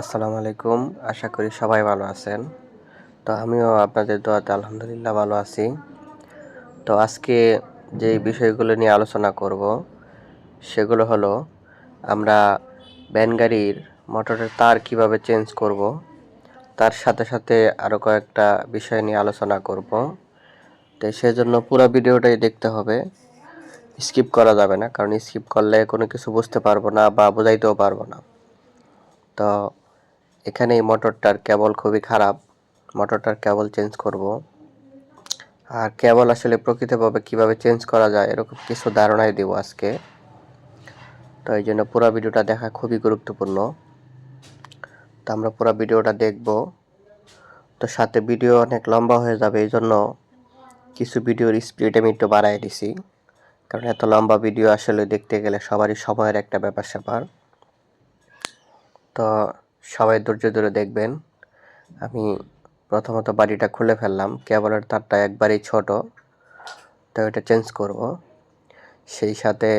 আসসালামু আলাইকুম। আশা করি সবাই ভালো আছেন। তো আমিও আপনাদের দোয়াতে আলহামদুলিল্লাহ ভালো আছি। তো আজকে যে বিষয়গুলো নিয়ে আলোচনা করব, সেগুলো হলো, আমরা ভ্যান গাড়ির মোটরের তার কীভাবে চেঞ্জ করব, তার সাথে সাথে আরও কয়েকটা বিষয় নিয়ে আলোচনা করব। তো সেজন্য পুরো ভিডিওটাই দেখতে হবে। স্কিপ করা যাবে না, কারণ স্কিপ করলে কোনো কিছু বুঝতে পারব না বা বোঝাইতেও পারব না। তো এখানে এই মোটরটার কেবল খুবই খারাপ। মোটরটার কেবল চেঞ্জ করব। আর কেবল আসলে প্রকৃতভাবে কীভাবে চেঞ্জ করা যায়, এরকম কিছু ধারণাই দেব আজকে। তো এই জন্য পুরো ভিডিওটা দেখা খুবই গুরুত্বপূর্ণ। তো আমরা পুরো ভিডিওটা দেখব। তো সাথে ভিডিও অনেক লম্বা হয়ে যাবে, এই জন্য কিছু ভিডিওর স্পিড আমি একটু বাড়াই দিছি। কারণ এত লম্বা ভিডিও আসলে দেখতে গেলে সবারই সময়ের একটা ব্যাপার স্যাপার তো সবাই ধৈর্য ধরে দেখবেন। আমি প্রথমত বাড়িটা খুলে ফেললাম। কেবলের তারটা একবারেই ছোট তো এটা চেঞ্জ করব। সেই সাথে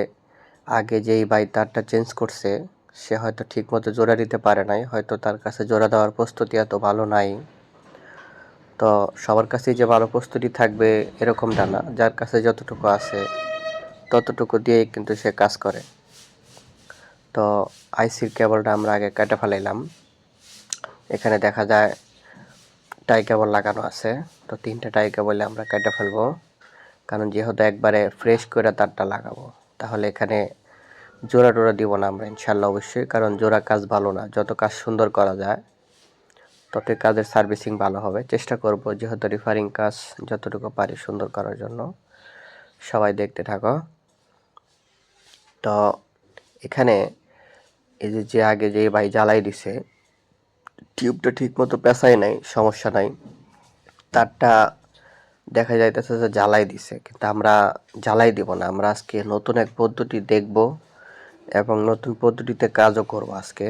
আগে যেই বাই তারটা চেঞ্জ করছে, সে হয়তো ঠিকমতো জোড়া দিতে পারে নাই, হয়তো তার কাছে জোড়া দেওয়ার প্রস্তুতি এত ভালো নাই। তো সবার কাছেই যে ভালো প্রস্তুতি থাকবে এরকমটা না, যার কাছে যতটুকু আছে ততটুকু দিয়েই কিন্তু সে কাজ করে। তো আইসির কেবলটা আমরা আগে কেটে ফেলাইলাম। এখানে দেখা যায় টাই কেবল লাগানো আছে, তো তিনটে টাই কেবলে আমরা কেটে ফেলব। কারণ যেহেতু একবারে ফ্রেশ করে তারটা লাগাবো, তাহলে এখানে জোড়া টোড়া দিব না আমরা ইনশাল্লাহ অবশ্যই, কারণ জোড়া কাজ ভালো না, যত কাজ সুন্দর করা যায়, ততই কাজের সার্ভিসিং ভালো হবে। চেষ্টা করব যেহেতু রিফারিং কাজ যতটুকু পারি সুন্দর করার জন্য। সবাই দেখতে থাকো। তো এখানে এই যে যে আগে যে ভাই জ্বালাই দিছে, টিউবটা ঠিক মতো পেঁচাই নাই, সমস্যা নাই। তারটা দেখা যাইতেছে যে জ্বালাই দিছে, কিন্তু আমরা জ্বালাই দিব না। আমরা আজকে নতুন এক পদ্ধতি দেখব এবং নতুন পদ্ধতিতে কাজও করব আজকে।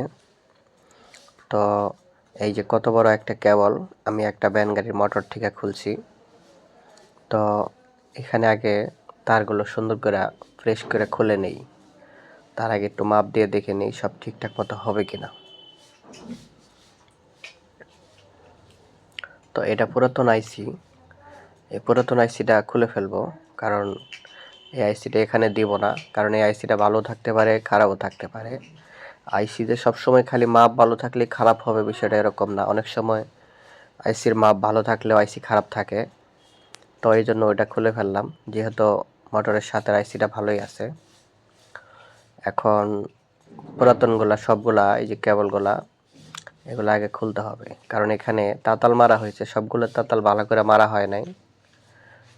তো এই যে, কত বড় একটা কেবল, আমি একটা ব্যান গাড়ির মোটর থেকে খুলছি। তো এখানে আগে তারগুলো সুন্দর করে, ফ্রেশ করে খুলে নেই। তার আগে একটু মাপ দিয়ে দেখে নিই সব ঠিকঠাক মতো হবে কিনা। তো এটা পুরাতন আইসি এই পুরাতন আইসিটা খুলে ফেলব, কারণ এই আইসিটা এখানে দিব না, কারণ এই আইসিটা ভালো থাকতে পারে, খারাপও থাকতে পারে। আইসিতে সবসময় খালি মাপ ভালো থাকলে খারাপ হবে বিষয়টা এরকম না। অনেক সময় আইসির মাপ ভালো থাকলেও আইসি খারাপ থাকে। তো এই জন্য ওইটা খুলে ফেললাম, যেহেতু মোটরের সাথে আইসিটা ভালোই আছে। এখন পুরাতনগুলা, সবগুলা, এই যে কেবলগুলা, এগুলো আগে খুলতে হবে। কারণ এখানে তাতাল মারা হয়েছে, সবগুলো তাতাল ভালো করে মারা হয় নাই।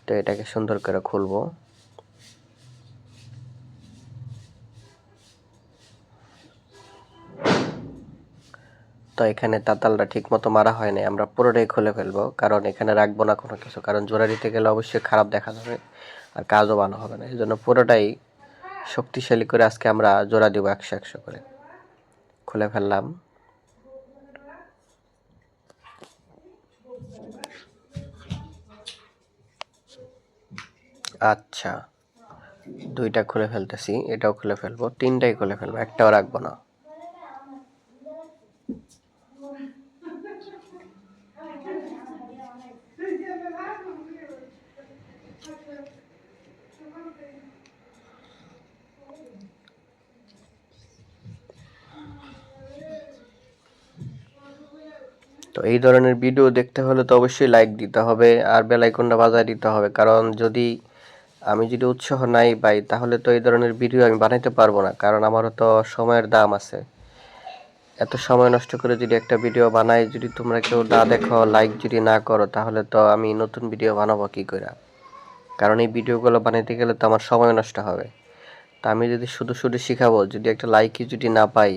তো এটাকে সুন্দর করে খুলবো। তো এখানে তাতালটা ঠিক মতো মারা হয় নাই, আমরা পুরোটাই খুলে ফেলব। কারণ এখানে রাখব না কোনো কিছু, কারণ জোড়া দিতে গেলে অবশ্যই খারাপ দেখা যাবে, আর কাজও ভালো হবে না। এই জন্য পুরোটাই শক্তিশালী করে আজকে আমরা জোড়া দিব একশো একশো করে। খুলে ফেললাম। আচ্ছা দুইটা খুলে ফেলতেছি, এটাও খুলে ফেলব, তিনটাই খুলে ফেলব, একটাও রাখব না। এই ধরনের ভিডিও দেখতে হলে তো অবশ্যই লাইক দিতে হবে আর বেলাইকনটা বাজায় দিতে হবে। কারণ যদি আমি যদি উৎসাহ নাই পাই তাহলে তো এই ধরনের ভিডিও আমি বানাইতে পারব না, কারণ আমারও তো সময়ের দাম আছে। এত সময় নষ্ট করে যদি একটা ভিডিও বানাই, যদি তোমরা কেউ না দেখো লাইক যদি না করো, তাহলে তো আমি নতুন ভিডিও বানাবো কী করে কারণ এই ভিডিওগুলো বানাইতে গেলে তো আমার সময় নষ্ট হবে। তা আমি যদি শুধু শুধু শিখাবো, যদি একটা লাইকই যদি না পাই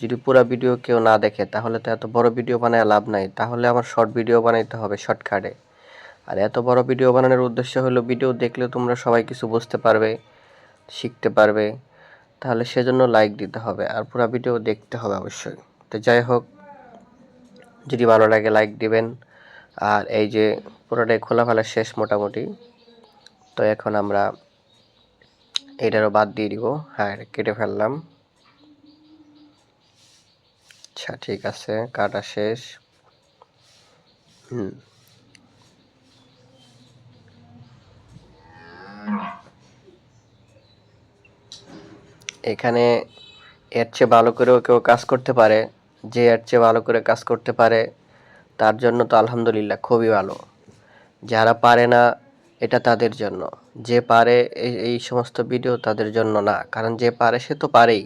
যদি পুরো ভিডিও কেউ না দেখে, তাহলে তো এত বড় ভিডিও বানায় লাভ নাই। তাহলে আমার শর্ট ভিডিও বানাইতে হবে শর্টকাটে আর এত বড় ভিডিও বানানোর উদ্দেশ্য হলো ভিডিও দেখলে তোমরা সবাই কিছু বুঝতে পারবে, শিখতে পারবে। তাহলে সেজন্য লাইক দিতে হবে আর পুরো ভিডিও দেখতে হবে অবশ্যই। তো যাই হোক, যদি ভালো লাগে লাইক দিবেন। আর এই যে পুরোটাই খোলা ফেলা শেষ মোটামুটি। তো এখন আমরা এটারও বাদ দিয়ে দিব। হ্যাঁ কেটে ফেললাম। আচ্ছা ঠিক আছে, কাটা শেষ। এখানে এর চেয়ে ভালো করেও কেউ কাজ করতে পারে, যে এর চেয়ে ভালো করে কাজ করতে পারে, তার জন্য তো আলহামদুলিল্লাহ খুবই ভালো। যারা পারে না, এটা তাদের জন্য। যে পারে এই এই সমস্ত ভিডিও তাদের জন্য না। কারণ যে পারে, সে তো পারেই।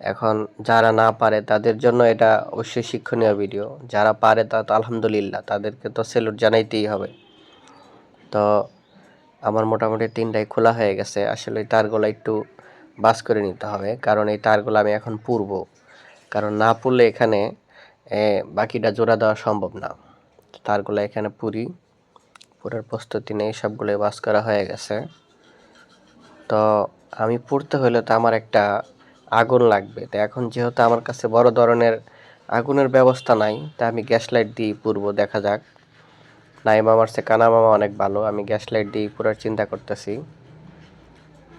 এখন যারা না পারে, তাদের জন্য এটা অবশ্যই শিক্ষণীয় ভিডিও যারা পারে তা তো আলহামদুলিল্লাহ, তাদেরকে তো সেলুট জানাইতেই হবে। তো আমার মোটামুটি তিনটাই খোলা হয়ে গেছে। আসলে তারগুলো একটু বাস করে নিতে হবে, কারণ এই তারগুলো আমি এখন পুরব। কারণ না পুরলে এখানে বাকিটা জোড়া দেওয়া সম্ভব না। তারগুলো এখানে পুরি। পুরার প্রস্তুতি নেই সবগুলো বাস করা হয়ে গেছে। তো আমি পড়তে হলে তো আমার একটা আগুন লাগবে। তো এখন যেহেতু আমার কাছে বড় ধরনের আগুনের ব্যবস্থা নাই, তা আমি গ্যাস লাইট দিয়ে পুরবো, দেখা যাক। নাই মামার সে কানা মামা অনেক ভালো, আমি গ্যাস লাইট দিয়ে পুরার চিন্তা করতেছি।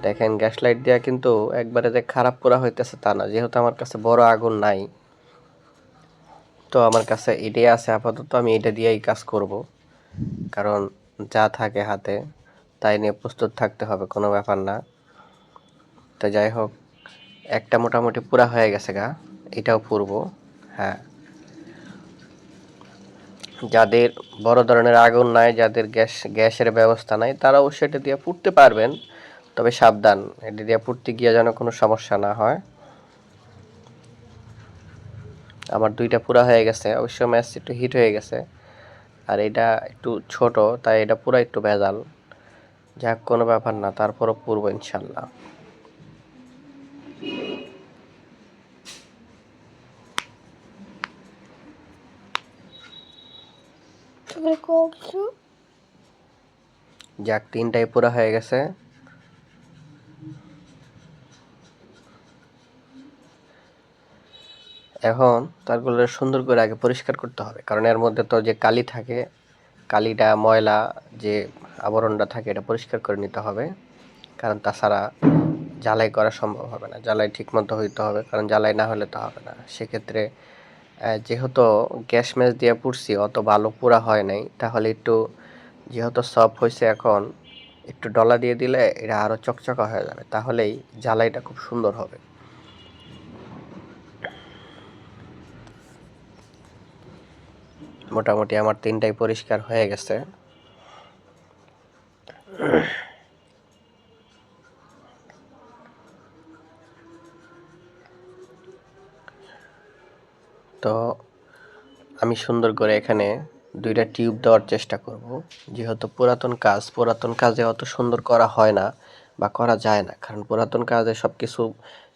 দেখেন, গ্যাস লাইট দেওয়া কিন্তু একবারে যে খারাপ করা হইতেছে তা না, যেহেতু আমার কাছে বড় আগুন নাই। তো আমার কাছে এটাই আছে, আপাতত আমি এটা দিয়েই কাজ করব। কারণ যা থাকে হাতে, তাই নিয়ে প্রস্তুত থাকতে হবে, কোনো ব্যাপার না। তো যাই হোক একটা মোটামুটি পুরা হয়ে গেছে গা, এটাও পূর্ব হ্যাঁ। যাদের বড় ধরনের আগুন নাই, যাদের গ্যাস, গ্যাসের ব্যবস্থা নাই তারা অবশ্যই এটা দিয়ে পুড়তে পারবেন, তবে সাবধান এটা দিয়ে পুড়তে গিয়ে যেন কোনো সমস্যা না হয়। আমার দুইটা পুরা হয়ে গেছে, অবশ্য ম্যাচ একটু হিট হয়ে গেছে, আর এটা একটু ছোট, তাই এটা পুরো একটু ভেজাল। যাক, কোনো ব্যাপার না, তারপরও পূর্ব ইনশাল্লাহ তুমি করছ যাক, তিনটাই পুরা হয়ে গেছে। এখন তারগুলো সুন্দর করে আগে পরিষ্কার করতে হবে, কারণ এর মধ্যে তো যে কালি থাকে, কালিটা, ময়লা যে আবরণটা থাকে, এটা পরিষ্কার করে নিতে হবে। কারণ তাছাড়া জ্বালাই করা সম্ভব হবে না, জ্বালাই ঠিক মতো হইতে হবে, কারণ জ্বালাই না হলে তো হবে না। সেক্ষেত্রে যেহেতু গ্যাস ম্যাচ দিয়ে পুড়ছি অত ভালো পুরা হয় নাই, তাহলে একটু যেহেতু সফট হয়েছে এখন, একটু ডলা দিয়ে দিলে এটা আরও চকচকা হয়ে যাবে, তাহলেই জ্বালাইটা খুব সুন্দর হবে। মোটামুটি আমার তিনটাই পরিষ্কার হয়ে গেছে। তো আমি সুন্দর করে এখানে দুইটা টিউব দেওয়ার চেষ্টা করব। যেহেতু পুরাতন কাজ, পুরাতন কাজে অত সুন্দর করা হয় না বা করা যায় না। কারণ পুরাতন কাজে সব কিছু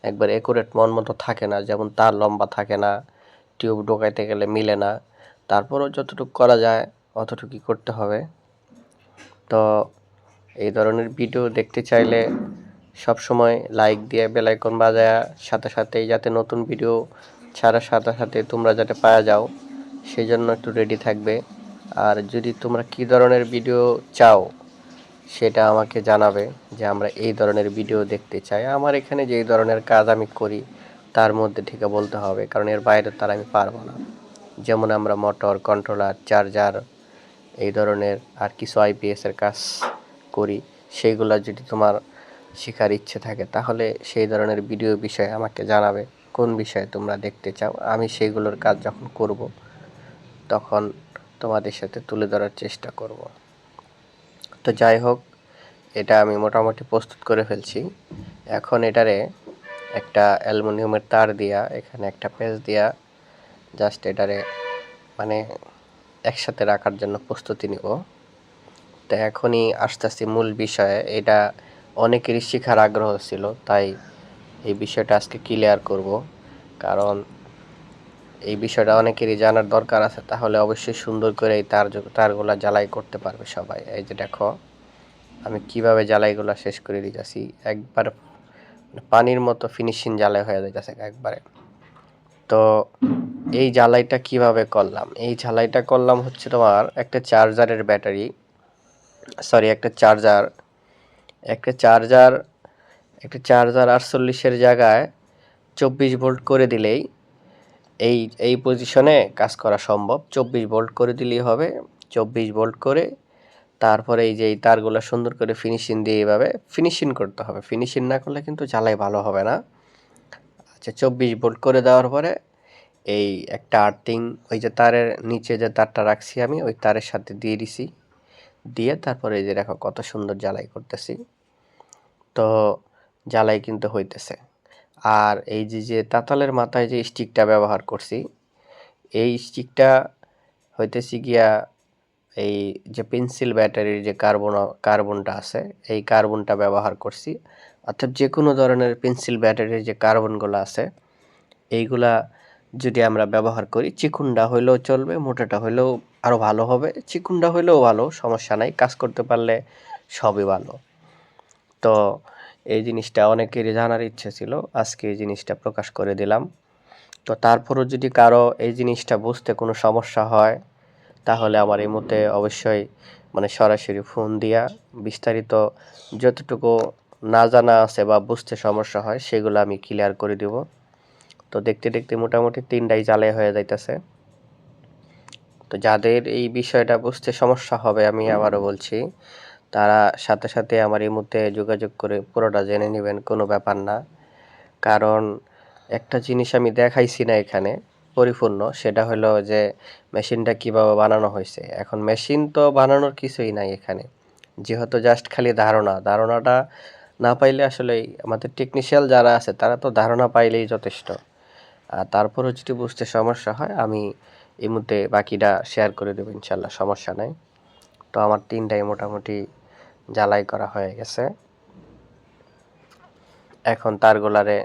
একবার একুরেট মন মতো থাকে না। যেমন তার লম্বা থাকে না, টিউব ঢোকাইতে গেলে মিলে না। তারপরও যতটুকু করা যায়, অতটুকুই করতে হবে। তো এই ধরনের ভিডিও দেখতে চাইলে সব সময় লাইক দিয়ে বেল আইকন বাজায়, সাথে সাথেই যাতে নতুন ভিডিও ছাড়ার সাথে সাথে তোমরা যাতে পাওয়া যাও সেই জন্য একটু রেডি থাকবে। আর যদি তোমরা কী ধরনের ভিডিও চাও, সেটা আমাকে জানাবে যে আমরা এই ধরনের ভিডিও দেখতে চাই। আমার এখানে যেই ধরনের কাজ আমি করি, তার মধ্যে ঠিক বলতে হবে, কারণ এর বাইরে তার আমি পারব না। যেমন আমরা মোটর কন্ট্রোলার চার্জার এই ধরনের আর কিছু আইপিএসের কাজ করি সেইগুলো যদি তোমার শেখার ইচ্ছে থাকে, তাহলে সেই ধরনের ভিডিও বিষয়ে আমাকে জানাবে, কোন বিষয়ে তোমরা দেখতে চাও। আমি সেইগুলোর কাজ যখন করব, তখন তোমাদের সাথে তুলে ধরার চেষ্টা করব। তো যাই হোক, এটা আমি মোটামুটি প্রস্তুত করে ফেলছি। এখন এটারে একটা অ্যালুমিনিয়ামের তার দিয়া, এখানে একটা পেজ দিয়া জাস্ট এটারে মানে একসাথে রাখার জন্য প্রস্তুতি নিব। তো এখনই আস্তে আস্তে মূল বিষয়ে। এটা অনেকেরই শেখার আগ্রহ ছিল, তাই এই বিষয়টা আজকে ক্লিয়ার করব। কারণ এই বিষয়টা অনেকেরই জানার দরকার আছে, তাহলে অবশ্যই সুন্দর করে এই তার তারগুলা জ্বালাই করতে পারবে সবাই। এই যে দেখো, আমি কীভাবে জ্বালাইগুলা শেষ করে দিতেছি, একবার পানির মতো ফিনিশিং জ্বালাই হয়ে যাইতেছে একবারে। তো এই জ্বালাইটা কীভাবে করলাম? এই ঝালাইটা করলাম হচ্ছে তোমার একটা চার্জারের ব্যাটারি সরি একটা চার্জার একটা চার্জার একটা চার্জার আটচল্লিশের জায়গায় চব্বিশ ভোল্ট করে দিলেই এই এই পজিশনে কাজ করা সম্ভব। চব্বিশ ভোল্ট করে দিলেই হবে। চব্বিশ ভোল্ট করে তারপরে এই যে এই তারগুলো সুন্দর করে ফিনিশিং দিয়ে এইভাবে ফিনিশিং করতে হবে। ফিনিশিং না করলে কিন্তু জ্বালাই ভালো হবে না। আচ্ছা চব্বিশ ভোল্ট করে দেওয়ার পরে এই একটা আর্থিং ওই যে তারের নিচে যে তারটা রাখছি আমি, ওই তারের সাথে দিয়ে দিছি। দিয়ে তারপরে এই যে দেখো কত সুন্দর জ্বালাই করতেছি। তো জ্বালাই কিন্তু হইতেছে। আর এই যে যে তাতালের মাথায় যে স্টিকটা ব্যবহার করছি, এই স্টিকটা হইতেছি গিয়া এই যে পেন্সিল ব্যাটারির যে কার্বন কার্বনটা আছে, এই কার্বনটা ব্যবহার করছি। অর্থাৎ যে কোনো ধরনের পেন্সিল ব্যাটারির যে কার্বনগুলো আছে, এইগুলা যদি আমরা ব্যবহার করি চিকুনটা হইলেও চলবে, মোটাটা হইলেও আরও ভালো হবে চিকুনটা হইলেও ভালো, সমস্যা নাই, কাজ করতে পারলে সবই ভালো। তো এই জিনিসটা অনেকেরই জানার ইচ্ছে ছিল, আজকে এই জিনিসটা প্রকাশ করে দিলাম। তো তারপরও যদি কারও এই জিনিসটা বুঝতে কোনো সমস্যা হয়, তাহলে আমার এই মতে অবশ্যই মানে সরাসরি ফোন দিয়া বিস্তারিত যতটুকু না জানা আছে বা বুঝতে সমস্যা হয়, সেগুলো আমি ক্লিয়ার করে দিব। তো দেখতে দেখতে মোটামুটি তিনটাই জালে হয়ে যাইতেছে। তো যাদের এই বিষয়টা বুঝতে সমস্যা হবে আমি আবারও বলছি তারা সাথে সাথে আমার এই মুহূর্তে যোগাযোগ করে পুরোটা জেনে নেবেন, কোনো ব্যাপার না। কারণ একটা জিনিস আমি দেখাইছি না এখানে, পরিপূর্ণ, সেটা হলো যে মেশিনটা কীভাবে বানানো হয়েছে। এখন মেশিন তো বানানোর কিছুই নাই এখানে। যেহেতু জাস্ট খালি ধারণা, ধারণাটা না পাইলে আসলে আমাদের টেকনিশিয়াল যারা আছে, তারা তো ধারণা পাইলেই যথেষ্ট। আর তারপরও যদি বুঝতে সমস্যা হয়, আমি এই মুহূর্তে বাকিটা শেয়ার করে দেবো, ইনশাল্লাহ, সমস্যা নাই। তো আমার তিনটাই মোটামুটি জ্বালাই করা হয়ে গেছে। এখন তার তারগুলারে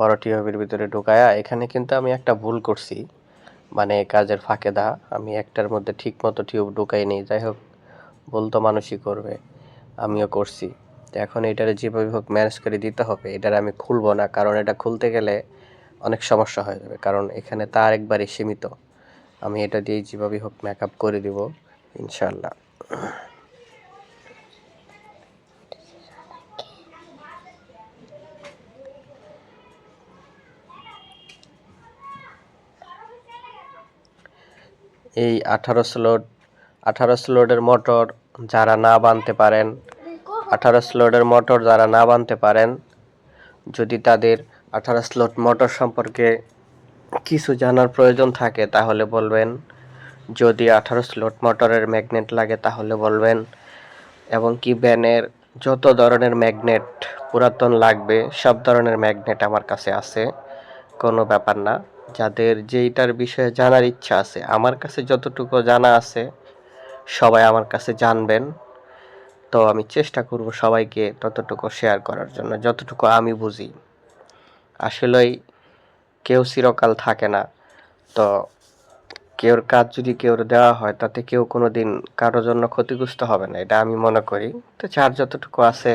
বড় টিউবের ভিতরে ঢুকায়া এখানে কিন্তু আমি একটা ভুল করছি। মানে কাজের ফাঁকে দা, আমি একটার মধ্যে ঠিক মতো টিউব ঢুকাই নেই, যাই হোক, ভুল তো মানুষই করবে, আমিও করছি। তো এখন এটারে যেভাবে হোক ম্যানেজ করে দিতে হবে, এটার আমি খুলবো না, কারণ এটা খুলতে গেলে অনেক সমস্যা হয়ে যাবে, কারণ এখানে তার একবারই সীমিত। আমি এটা দিয়ে যেভাবে হোক মেকআপ করে দিব ইনশাল্লাহ এই আঠারো স্লোড আঠারো স্লোডের মোটর যারা না বানতে পারেন, আঠারো স্লোডের মোটর যারা না বানতে পারেন, যদি তাদের আঠারো স্লোট মোটর সম্পর্কে কিছু জানার প্রয়োজন থাকে, তাহলে বলবেন। যদি আঠারো স্লোট মোটরের ম্যাগনেট লাগে, তাহলে বলবেন। এবং কি ব্যানের যত ধরনের ম্যাগনেট পুরাতন লাগবে, সব ধরনের ম্যাগনেট আমার কাছে আছে, কোনো ব্যাপার না। যাদের যেইটার বিষয়ে জানার ইচ্ছা আছে, আমার কাছে যতটুকু জানা আছে, সবাই আমার কাছে জানবেন। তো আমি চেষ্টা করব সবাইকে ততটুকু শেয়ার করার জন্য, যতটুকু আমি বুঝি। আসলেই কেউ চিরকাল থাকে না। তো কেউর কাজ যদি কেউর দেওয়া হয়, তাতে কেউ কোনো দিন কারোর জন্য ক্ষতিগ্রস্ত হবে না, এটা আমি মনে করি। তো যার যতটুকু আছে,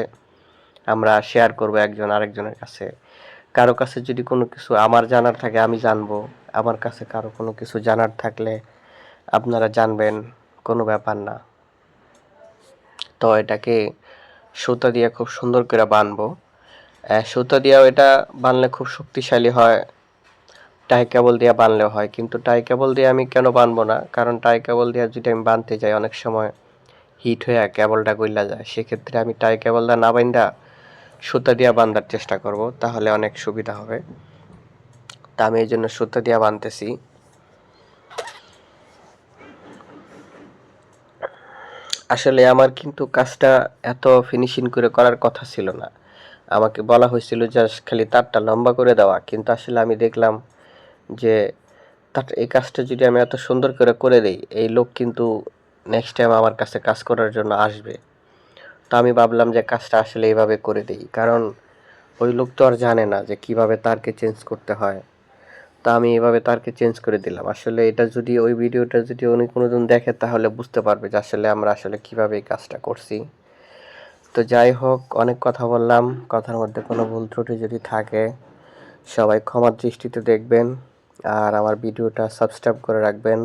আমরা শেয়ার করব একজন আরেকজনের কাছে। কারও কাছে যদি কোনো কিছু আমার জানার থাকে, আমি জানব। আমার কাছে কারও কোনো কিছু জানার থাকলে আপনারা জানবেন, কোনো ব্যাপার না। তো এটাকে সুতা দিয়ে খুব সুন্দর করে বানবো। সুতা দিয়েও এটা বানলে খুব শক্তিশালী হয়। টাই কেবল দিয়ে বানলেও হয়। কিন্তু টাই কেবল দিয়ে আমি কেন বানবো না? কারণ টাই কেবল দিয়ে যদি আমি বানতে যাই, অনেক সময় হিট হয়ে কেবলটা গইলা যায়। সেক্ষেত্রে আমি টাই কেবলটা না বাইন্দা সুতা দিয়া বান্ধার চেষ্টা করব, তাহলে অনেক সুবিধা হবে। তা আমি এই জন্য সুতা দিয়া বানতেছি। আসলে আমার কিন্তু কাজটা এত ফিনিশিং করে করার কথা ছিল না। আমাকে বলা হয়েছিল জাস্ট খালি তারটা লম্বা করে দেওয়া, কিন্তু আসলে আমি দেখলাম যে তার এই কাজটা যদি আমি এত সুন্দর করে করে দিই, এই লোক কিন্তু নেক্সট টাইম আমার কাছে কাজ করার জন্য আসবে। তো আমি ভাবলাম যে কাজটা আসলে এইভাবে করে দিই। কারণ ওই লোক তো আর জানে না যে কীভাবে তারকে চেঞ্জ করতে হয়। তা আমি এভাবে তারকে চেঞ্জ করে দিলাম। আসলে এটা যদি ওই ভিডিওটা যদি উনি কোনোদিন দেখে তাহলে বুঝতে পারবে যে আসলে আমরা আসলে কীভাবে এই কাজটা করছি। তো যাই হোক, অনেক কথা বললাম। কথার মধ্যে কোনো ভুল ত্রুটি যদি থাকে, সবাই ক্ষমার দৃষ্টিতে দেখবেন আর আমার ভিডিওটা সাবস্ক্রাইব করে রাখবেন।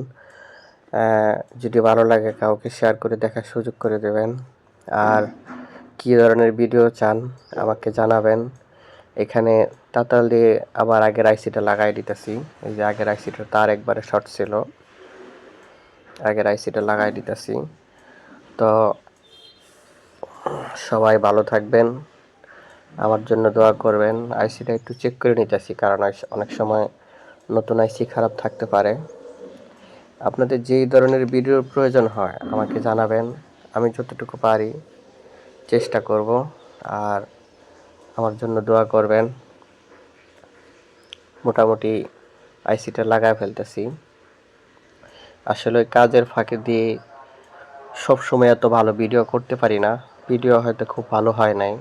যদি ভালো লাগে, কাউকে শেয়ার করে দেখার সুযোগ করে দেবেন। আর কী ধরনের ভিডিও চান আমাকে জানাবেন। এখানে তাতাল দিয়ে আবার আগের আইসিটা লাগাই দিতেছি। এই যে আগের আইসিটা তার একবারে শর্ট ছিল। আগের আইসিটা লাগাই দিতেছি। তো সবাই ভালো থাকবেন। আমার জন্য দোয়া করবেন। আইসিটা একটু চেক করে নিতেছি কারণ অনেক সময় নতুন আইসি খারাপ থাকতে পারে। আপনাদের যেই ধরনের ভিডিওর প্রয়োজন হয় আমাকে জানাবেন। আমি যতটুকু পারি চেষ্টা করব আর আমার জন্য দোয়া করবেন। মোটামুটি আইসিটা লাগায় ফেলতেছি। আসলে কাজের ফাঁকে দিয়ে সব সময় এত ভালো ভিডিও করতে পারি না। ভিডিও হয়তো খুব ভালো হয় নাই।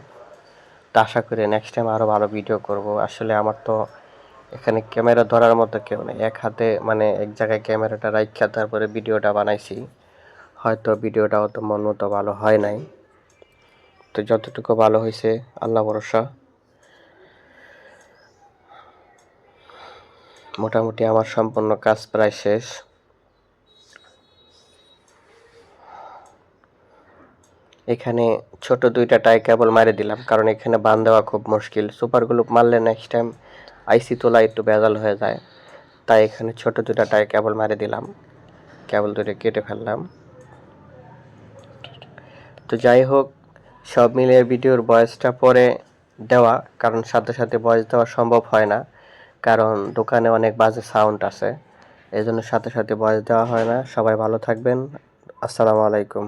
তা আশা করি নেক্সট টাইম আরও ভালো ভিডিও করব। আসলে আমার তো এখানে ক্যামেরা ধরার মতো কেউ নেই। এক হাতে মানে এক জায়গায় ক্যামেরাটা রাখা তারপরে ভিডিওটা বানাইছি। হয়তো ভিডিওটা অত মন মতো ভালো হয় নাই। তো যতটুকু ভালো হয়েছে, আল্লাহ ভরসা। মোটামুটি আমার সম্পূর্ণ কাজ প্রায় শেষ। এখানে ছোট দুইটা টাই কেবল মারে দিলাম, কারণ এখানে বান দেওয়া খুব মুশকিল। সুপার সুপারগুলো মারলে নেক্সট টাইম আইসি তোলা একটু বেজাল হয়ে যায়। তাই এখানে ছোট দুইটা টাই কেবল মারে দিলাম। কেবল দুটো কেটে ফেললাম। তো যাই হোক, সব মিলিয়ে ভিডিওর বয়সটা পরে দেওয়া, কারণ সাথে সাথে বয়স দেওয়া সম্ভব হয় না, কারণ দোকানে অনেক বাজে সাউন্ড আছে। এই জন্য সাথে সাথে বয়স দেওয়া হয় না। সবাই ভালো থাকবেন। আসসালামু আলাইকুম।